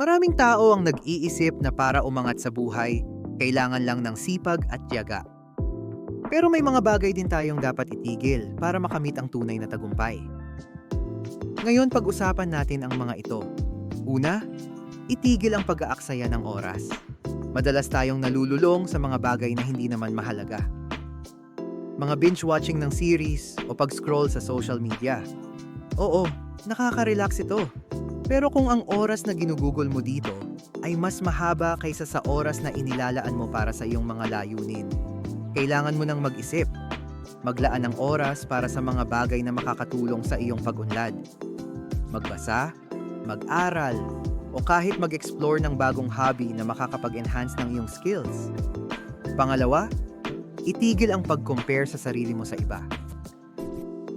Maraming tao ang nag-iisip na para umangat sa buhay, kailangan lang ng sipag at tiyaga. Pero may mga bagay din tayong dapat itigil para makamit ang tunay na tagumpay. Ngayon pag-usapan natin ang mga ito. Una, itigil ang pag-aaksaya ng oras. Madalas tayong nalululong sa mga bagay na hindi naman mahalaga. Mga binge-watching ng series o pag-scroll sa social media. Oo, nakaka-relax ito. Pero kung ang oras na ginugugol mo dito ay mas mahaba kaysa sa oras na inilalaan mo para sa iyong mga layunin, kailangan mo nang mag-isip. Maglaan ng oras para sa mga bagay na makakatulong sa iyong pag-unlad. Magbasa, mag-aral, o kahit mag-explore ng bagong hobby na makakapag-enhance ng iyong skills. Pangalawa, itigil ang pag-compare sa sarili mo sa iba.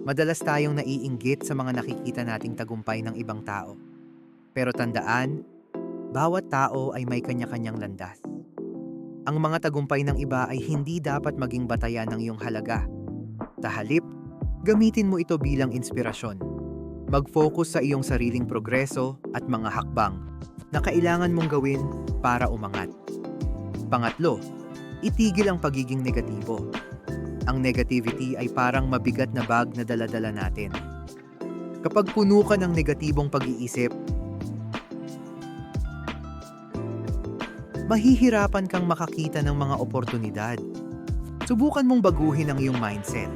Madalas tayong naiinggit sa mga nakikita nating tagumpay ng ibang tao. Pero tandaan, bawat tao ay may kanya-kanyang landas. Ang mga tagumpay ng iba ay hindi dapat maging batayan ng iyong halaga. Tahalip, gamitin mo ito bilang inspirasyon. Mag-focus sa iyong sariling progreso at mga hakbang na kailangan mong gawin para umangat. Pangatlo, itigil ang pagiging negatibo. Ang negativity ay parang mabigat na bag na daladala natin. Kapag puno ka ng negatibong pag-iisip, mahihirapan kang makakita ng mga oportunidad. Subukan mong baguhin ang iyong mindset.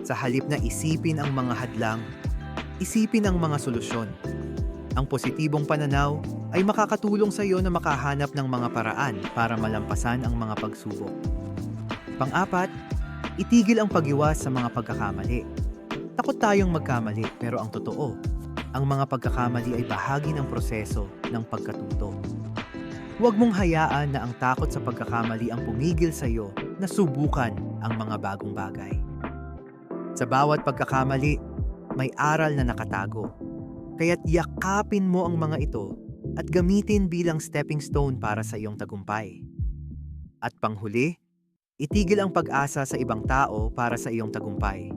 Sa halip na isipin ang mga hadlang, isipin ang mga solusyon. Ang positibong pananaw ay makakatulong sa iyo na makahanap ng mga paraan para malampasan ang mga pagsubok. Pang-apat, itigil ang pag-iwas sa mga pagkakamali. Takot tayong magkamali pero ang totoo, ang mga pagkakamali ay bahagi ng proseso ng pagkatuto. Huwag mong hayaan na ang takot sa pagkakamali ang pumigil sa iyo na subukan ang mga bagong bagay. Sa bawat pagkakamali, may aral na nakatago. Kaya't yakapin mo ang mga ito at gamitin bilang stepping stone para sa iyong tagumpay. At panghuli, itigil ang pag-asa sa ibang tao para sa iyong tagumpay.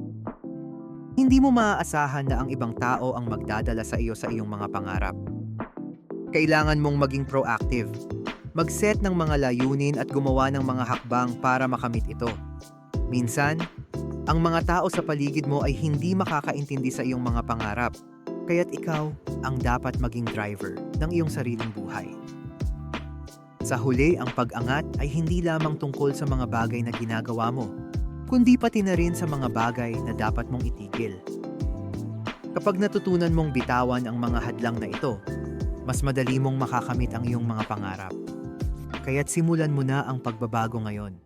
Hindi mo maaasahan na ang ibang tao ang magdadala sa iyo sa iyong mga pangarap. Kailangan mong maging proactive. Mag-set ng mga layunin at gumawa ng mga hakbang para makamit ito. Minsan, ang mga tao sa paligid mo ay hindi makakaintindi sa iyong mga pangarap, kaya't ikaw ang dapat maging driver ng iyong sariling buhay. Sa huli, ang pag-angat ay hindi lamang tungkol sa mga bagay na ginagawa mo, kundi pati na rin sa mga bagay na dapat mong itigil. Kapag natutunan mong bitawan ang mga hadlang na ito, mas madali mong makakamit ang iyong mga pangarap. Kaya't simulan mo na ang pagbabago ngayon.